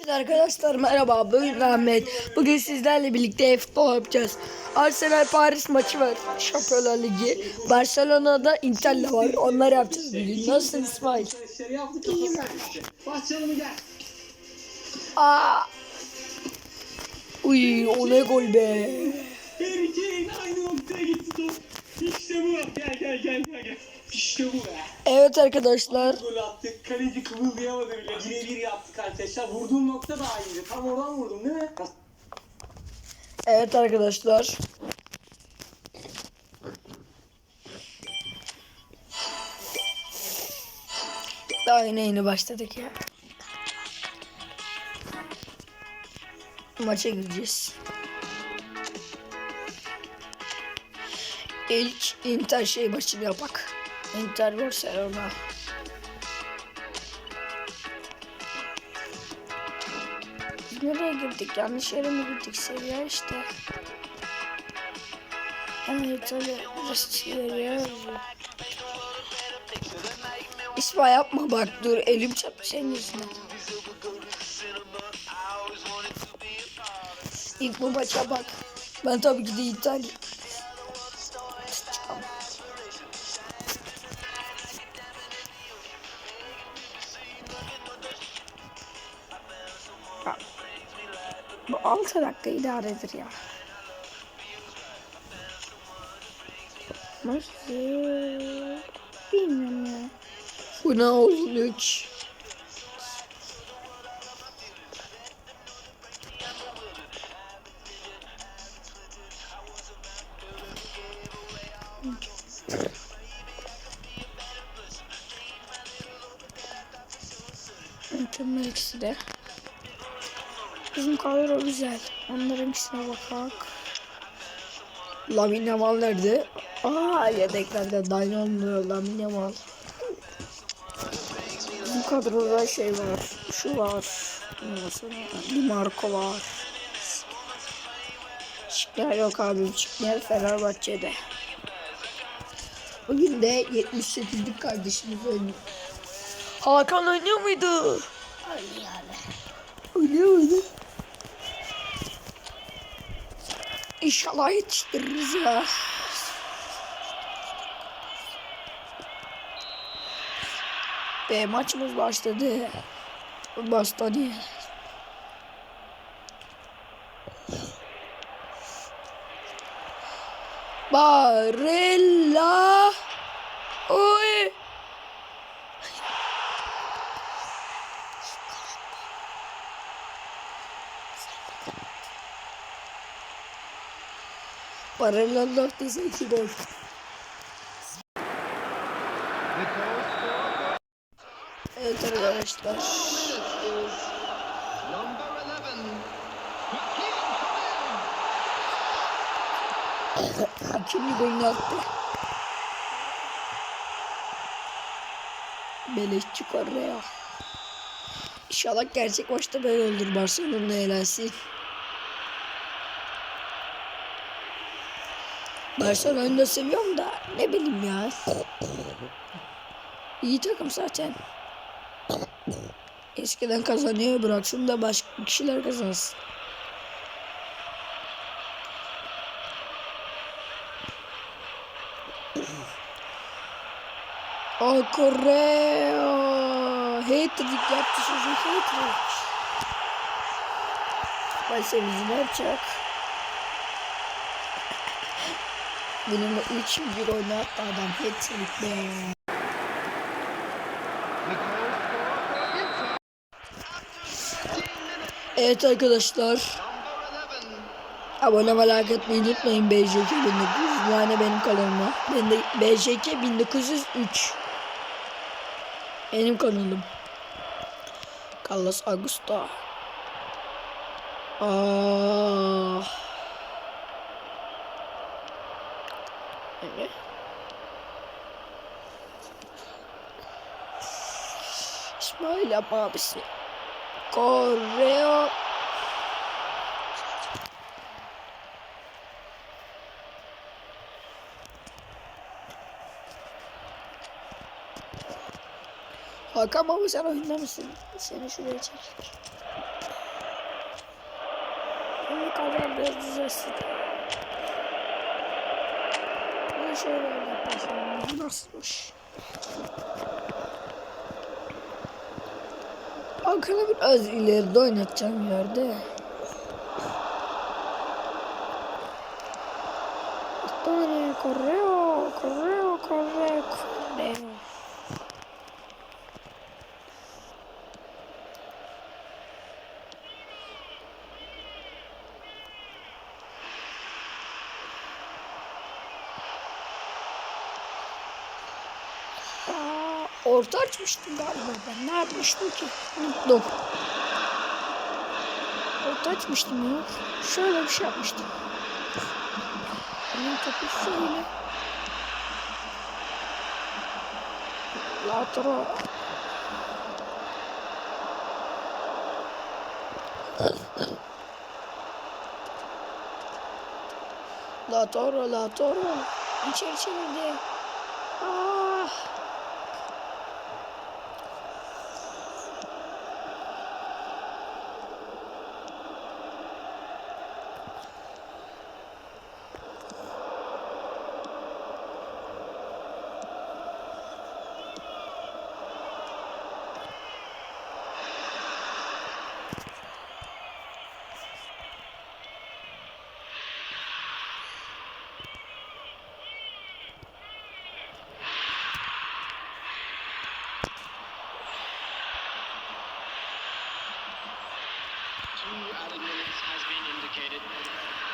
Evet arkadaşlar merhaba bugün Ahmet. Bugün sizlerle birlikte futbol yapacağız. Arsenal Paris maçı var. Şampiyonlar Ligi. Barcelona'da Inter'le var. Onları yapacağız bugün. Nasılsın İsmail? İyiyim ben. Aa. Uy o ne gol be. Harry aynı noktaya gitti top. İşte bu. Gel gel gel gel gel. İşte bu be. Evet arkadaşlar. Gol attık. Kaleci kımıldayamadı bile. Birebir yaptık arkadaşlar. Vurduğum nokta da aynıydı. Tam oradan vurdum değil mi? Evet arkadaşlar. Daha yeni yeni başladık ya. Maça gireceğiz. İlk Inter şey başını yapak. Inter Barcelona. Biz nereye girdik? Yanlış yere mi girdik? Seviye işte. Tabii. Burası seviye. İsma yapma bak dur elim çarptı senin yüzünden. İlk bu maça bak. Ben tabii ki de İtalya. 6 dakika idaredir ya. Nasıl? Bilmiyorum ya. Bu ne oldu hiç? Mükemmel ikisi de. Kadro güzel. Onların ikisine bakak. Lamine Yamal nerede? Aa yedeklerde Dynamo Lamine Yamal. Bizim kadroda şey var. Şu var. Di Marco var. Şikler yok abi. Şikler Fenerbahçe'de. Bugün de 78'lik kardeşimiz oynuyor. Hakan oynuyor muydu? Oynuyor abi. Oynuyor muydu? İnşallah yetiştiririz ya. Ve maçımız başladı. Başladı. Barella. Barella'nın noktası iki gol. Evet arkadaşlar. Hakimi golünü attı. Beleşçi Korea. İnşallah gerçek maçta böyle olur Barcelona elensin. Barcelona'yı da seviyorum da ne bileyim ya. İyi takım zaten. Eskiden kazanıyor bıraksın da başka kişiler kazansın. Aa Korea. Hat-trick yaptı çocuk hat-trick. Vay sevinci ne yapacak? Bununla 3 bir oynattı adam hat-trick be. Evet arkadaşlar. Abone ve like etmeyi unutmayın BJK 1900 yani benim kanalıma. Ben de BJK 1903. Benim kanalım. Carlos Augusto. Aa. Evet. İsmail abisi. Koreo. Hakan baba sen oyunda mısın? Seni şuraya çek. kadar da düzelsin. Şöyle yapalım. Bu nasılmış? Ankara biraz ileride oynatacağım yerde. Correo, correo, correo, correo. Aa, orta açmıştım galiba ben. Ne yapmıştım ki? Unuttum. Orta açmıştım ya. Şöyle bir şey yapmıştım. Benim topu şöyle. Lautaro. Lautaro, Lautaro. İçeri çevirdi. Ah.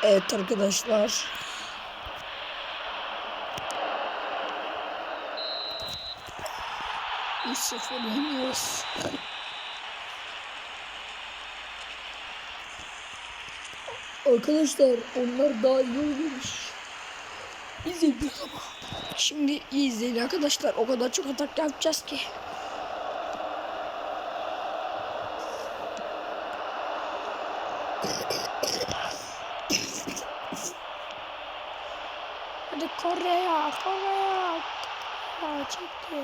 Evet arkadaşlar. Üç sıfır yeniyoruz. Arkadaşlar onlar daha iyi oynamış. İzleyin ama. Şimdi iyi izleyin arkadaşlar. O kadar çok atak yapacağız ki. Hadi Kore'ye, Kore'ye. Aa, çekti.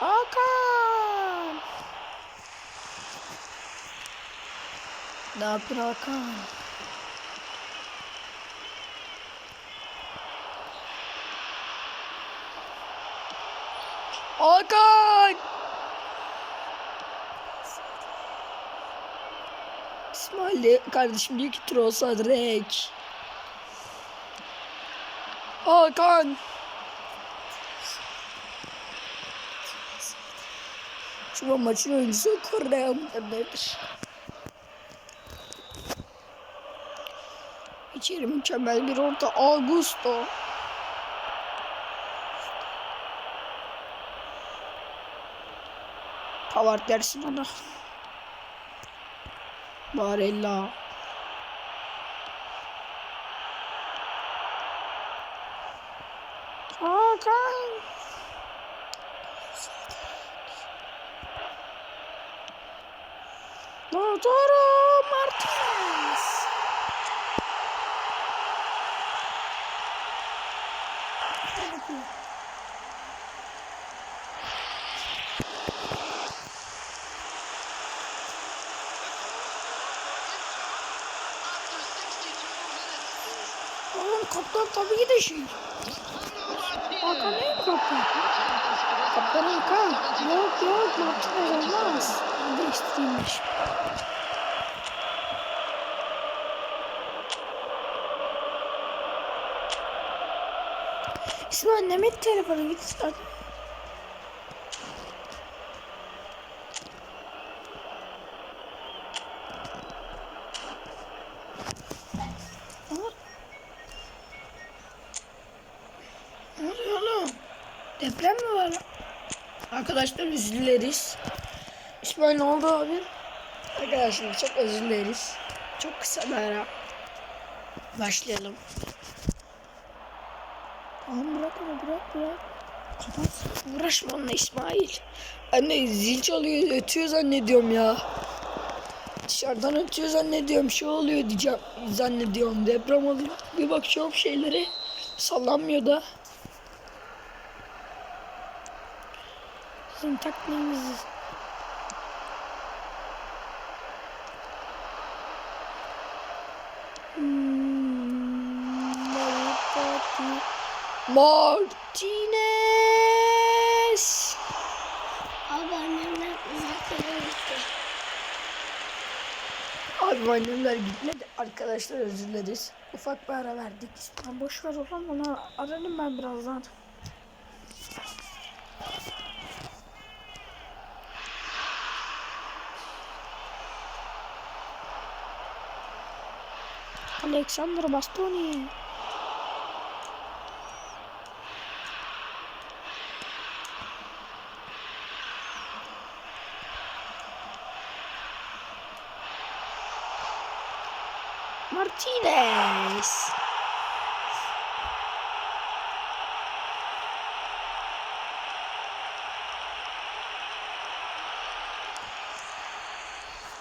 Hakan. Ne yapıyor Hakan? Hakan! De kardeşim diyor ki Trossard Rek. Hakan. Şu maçın oyuncusu Korea nedir? İçeri mükemmel bir orta Augusto. Pavard dersin ona. Barella. Hakan. Lautaro Martinez. Oğlum kaptan tabii ki de şey. Hakan ne kaptan? Kaptan Hakan. Yok yok Martinez olmaz. Değiştireyimmiş. İsmail annemin telefonu git zaten. Ne oluyor oğlum? Deprem mi var? Arkadaşlar özür dileriz. İsmail ne oldu abi? Arkadaşlar çok özür dileriz. Çok kısa bir ara. Başlayalım. Tamam bırak onu bırak bırak. Kapat. Uğraşma onunla İsmail. Anne zil çalıyor ötüyor zannediyorum ya. Dışarıdan ötüyor zannediyorum. Şey oluyor diyeceğim. Zannediyorum deprem oluyor. Bir bakıyorum şeylere. Sallanmıyor da. Sizin taktiğiniz. Hmm, Martinez. Abi annemler uzaklara gitti. Abi annemler gitmedi. Arkadaşlar özür dileriz. Ufak bir ara verdik. Ben boş ver oğlum ona ararım ben birazdan. Alexander Bastoni. Martinez.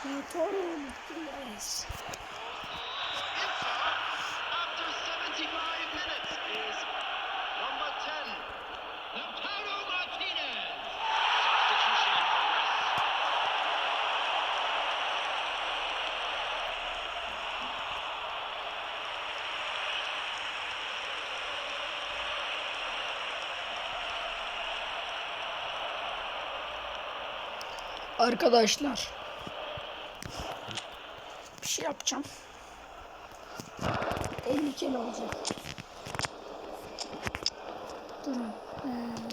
Martinez. Arkadaşlar. Bir şey yapacağım. 50 kilo olacak. Durun. Ee.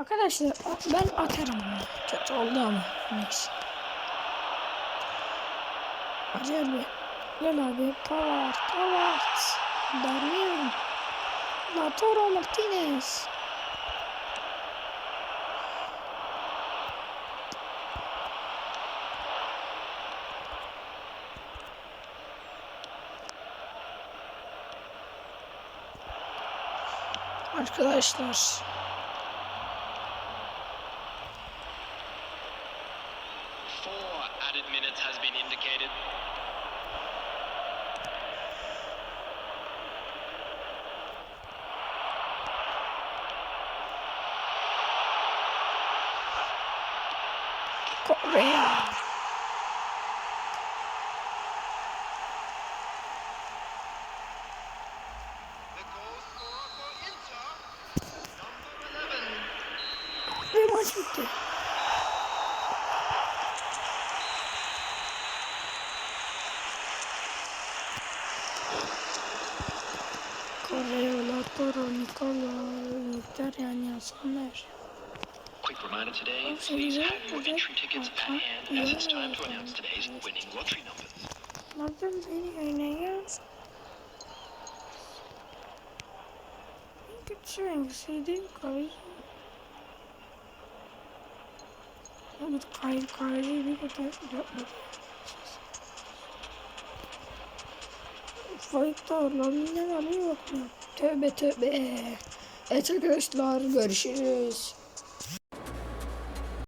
Arkadaşlar ben atarım. Kötü oldu ama. Neyse. Hadi abi. Gel abi. Pavard. Pavard. Darmian. Lautaro Martinez. Arkadaşlar. Four added minutes has been indicated. Maç bitti. Korea, Lautaro, Nikola, Mkhitaryan, Soner. Quick reminder today, so please you have your okay? entry tickets at Okay. hand as it's time to Yeah. announce today's winning lottery numbers. Nereden beni oynayacağız? Kötü renkseydi kayı. Evet kayı kayı bir kadar yapmadı. Fight'ta ne var ne yok mu? Tövbe tövbe. Evet arkadaşlar görüşürüz.